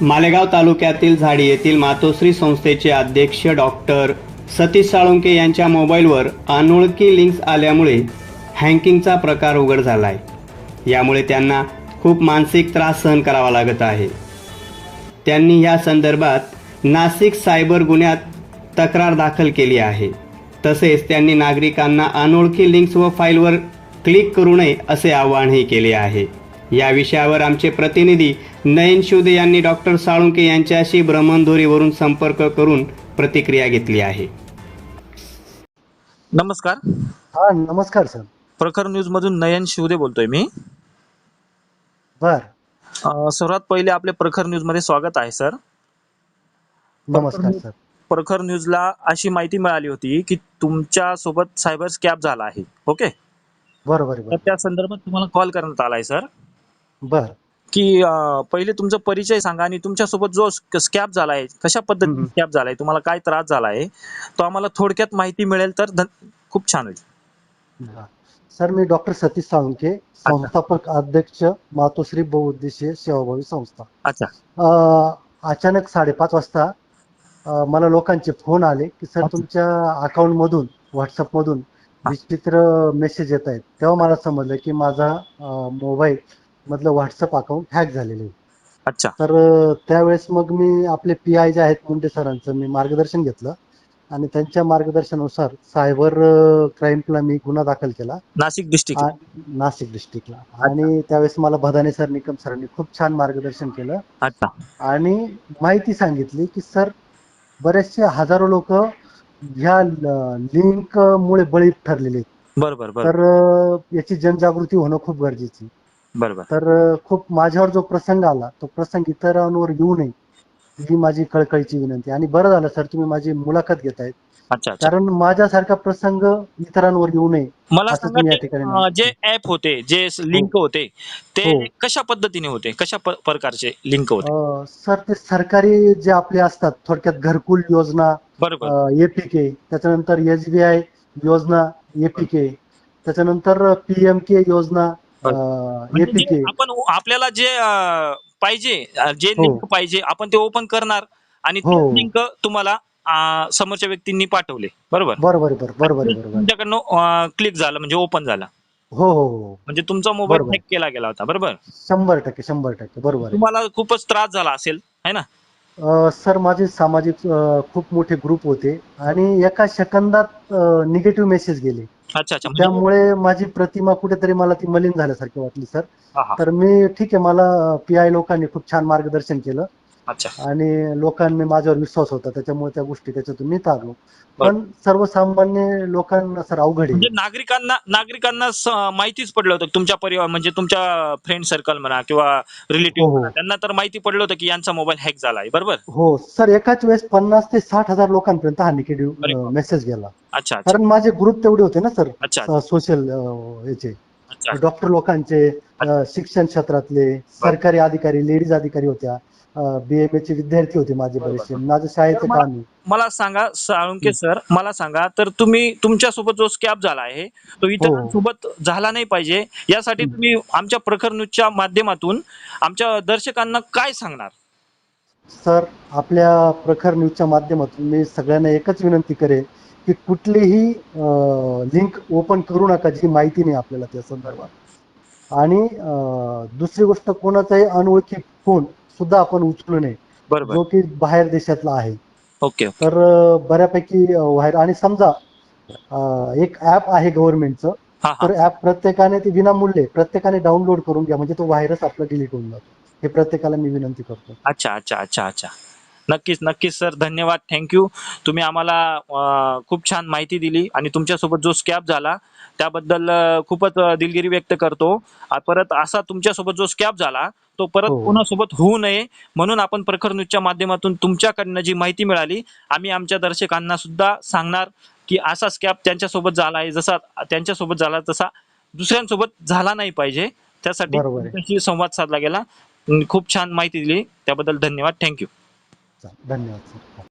मालेगाव तालुक्यातील झाडी येथील मातोश्री संस्थेचे अध्यक्ष डॉक्टर सतीश साळुंके यांच्या मोबाईलवर अनोळखी लिंक्स आल्यामुळे हँकिंगचा प्रकार उघड झाला आहे यामुळे त्यांना खूप मानसिक त्रास सहन करावा लागत आहे. त्यांनी या संदर्भात नाशिक सायबर गुन्ह्यात तक्रार दाखल केली आहे. तसेच त्यांनी नागरिकांना अनोळखी लिंक्स व फाईलवर क्लिक करू नये असे आवाहनही केले आहे. या विषयावर आमचे प्रतिनिधी नयन शिवदे यांनी डॉक्टर साळुंके यांच्याशी भ्रमणध्वरीवरून संपर्क करून प्रतिक्रिया घेतली आहे. नमस्कार. हा नमस्कार सर. प्रखर न्यूज मधून नयन शिवदे बोलतोय मी. बर. अं, सर्वात पहिले आपले प्रखर न्यूजमध्ये स्वागत आहे सर. नमस्कार सर. प्रखर न्यूजला अशी माहिती मिळाली होती की तुमच्यासोबत सायबर स्कॅप झाला आहे ओके? बरोबर तर बर त्या संदर्भात तुम्हाला कॉल करण्यात आलाय सर. बर की अं, पहिले तुमचा परिचय सांगा आणि तुमच्यासोबत जो स्कॅप झालाय कशा पद्धतीने हम्म. स्कॅप झालाय तुम्हाला काय त्रास झालाय तो आम्हाला थोडक्यात माहिती मिळेल तर धन- खूप छान होईल. सर मी डॉक्टर सतीश साळुंके संस्थापक अध्यक्ष मातोश्री बहुउद्देशीय सेवाभावी संस्था अच्छा अं, अचानक साडेपाच वाजता अं, मला लोकांचे फोन आले की सर अच्छा. तुमच्या अकाउंट मधून व्हॉट्सअप मधून हा. विचित्र मेसेज येत आहेत तेव्हा मला समजलं की माझा मोबाईल मधलं व्हॉट्सअप अकाउंट हॅक झालेलं आहे. अच्छा. तर त्यावेळेस मग मी आपले पी आय जे आहेत मुंडे सरांचं मी मार्गदर्शन घेतलं. आणि त्यांच्या मार्गदर्शनानुसार सायबर क्राईमला मी गुन्हा दाखल केला. नाशिक डिस्ट्रिक्ट नाशिक डिस्ट्रिक्टला आणि त्यावेळेस मला भदाने सर निकम सरांनी खूप छान मार्गदर्शन केलं. अच्छा. आणि माहिती सांगितली की सर बरेचसे हजारो लोक ह्या लिंक मुळे बळी ठरलेले आहेत. बरोबर तर याची जनजागृती होणं खूप गरजेची आहे. बरोबर. तर खूप माझ्यावर जो प्रसंग आला तो प्रसंग इतरांवर येऊ नये ही माझी कळकळीची विनंती. आणि बरं झालं सर तुम्ही माझी मुलाखत घेतायत. कारण माझ्यासारखा प्रसंग इतरांवर येऊ नये मला सांगा जे ऍप होते जे लिंक होते ते हो. कशा पद्धतीने होते? कशा प्रकारचे लिंक होते? सर ते सरकारी जे आपले असतात थोडक्यात घरकुल योजना बरोबर. एपीके त्याच्यानंतर एसबीआय योजना एपीके त्याच्यानंतर पीएम के योजना म्हणजे आपण आपल्याला जे अं, पाहिजे अं, जे हो. लिंक पाहिजे आपण ते ओपन करणार आणि ते हो. लिंक तुम्हाला अं, समोरच्या व्यक्तींनी पाठवले. बरोबर? बरोबर बरोबर. तुमच्याकडनं क्लिक झालं म्हणजे ओपन झाला. हो हो हो. म्हणजे तुमचा मोबाईल बरोबर. हॅक केला गेला होता बरोबर? शंभर टक्के शंभर टक्के बरोबर आहे. तुम्हाला खूपच त्रास झाला असेल है ना? अ, सर माझे सामाजिक अ, खूप मोठे ग्रुप होते आणि एका सेकंदात निगेटिव्ह मेसेज गेले. अच्छा अच्छा. म्हणजे- त्यामुळे माझी प्रतिमा कुठेतरी मला ती मलिन झाल्यासारखी वाटली सर. हा, हा. तर मी ठीक आहे मला पी आय लोकांनी खूप छान मार्गदर्शन केलं. अच्छा. आणि लोकांनी माझ्यावर विश्वास होता त्याच्यामुळे त्या गोष्टी त्याच्यातून मी तारलो पण सर्वसामान्य लोकांना सर अवघड म्हणजे आहे नागरिकांना नागरिकांना स- माहितीच पडलं होतं तुमच्या परिवार म्हणजे तुमच्या फ्रेंड सर्कल म्हणा किंवा रिलेटिव्ह हो, हो. म्हणा त्यांना तर माहिती पडलं होतं की यांचा मोबाईल हॅक झालाय बरोबर? हो सर एकाच वेळेस पन्नास ते साठ हजार लोकांपर्यंत हा अरे निगेटिव्ह बाप. मेसेज गेला. अच्छा अच्छा. कारण माझे ग्रुप तेवढे होते ना सर? अच्छा सोशल याचे. अच्छा. डॉक्टर लोकांचे अ, शिक्षण क्षेत्रातले सरकारी अधिकारी लेडीज अधिकारी होत्या. बीएमए चे विद्यार्थी होते माझे. बरेचसे. माझं शाळेचं काम आहे. मला सांगा साळुंके सर मला सांगा तर तुम्ही तुमच्यासोबत जो स्कॅप झाला आहे तो इतरांसोबत झाला नाही पाहिजे. यासाठी. तुम्ही आमच्या प्रखर न्यूजच्या माध्यमातून आमच्या दर्शकांना काय सांगणार? सर आपल्या प्रखर न्यूजच्या माध्यमातून मी सगळ्यांना एकच विनंती करेन की कुठलीही लिंक ओपन करू नका जी माहिती नाही आपल्याला त्या संदर्भात. आणि दुसरी गोष्ट कोणाचाही अनोळखी फोन सुद्धा आपण उचलू नये. बरोबर. जो की बाहेर देशातला आहे. ओके तर अ, बऱ्यापैकी अ, बाहेर आणि समजा अ, एक ऍप आहे गव्हर्नमेंटचं हा हा. तर ऍप प्रत्येकाने ते विनामूल्य आहे. प्रत्येकाने डाउनलोड करून घ्या. म्हणजे तो व्हायरस आपला डिलीट होऊन जातो. हे प्रत्येकाला मी विनंती करतो. अच्छा अच्छा अच्छा अच्छा. नक्कीच नक्कीच सर. धन्यवाद. थँक्यू तुम्ही आम्हाला खूप छान माहिती दिली आणि तुमच्यासोबत जो स्कॅप झाला त्याबद्दल खूपच दिलगिरी व्यक्त करतो. परत असा तुमच्यासोबत जो स्कॅप झाला तो परत हो. कोणासोबत होऊ नये म्हणून आपण प्रखर न्यूजच्या माध्यमातून तुमच्याकडनं जी माहिती मिळाली आम्ही आमच्या दर्शकांना सुद्धा सांगणार की असा स्कॅप त्यांच्यासोबत झाला आहे जसा त्यांच्यासोबत झाला तसा दुसऱ्यांसोबत झाला नाही पाहिजे. त्यासाठी संवाद साधला गेला. खूप छान माहिती दिली. त्याबद्दल धन्यवाद. थँक्यू धन्यवाद सर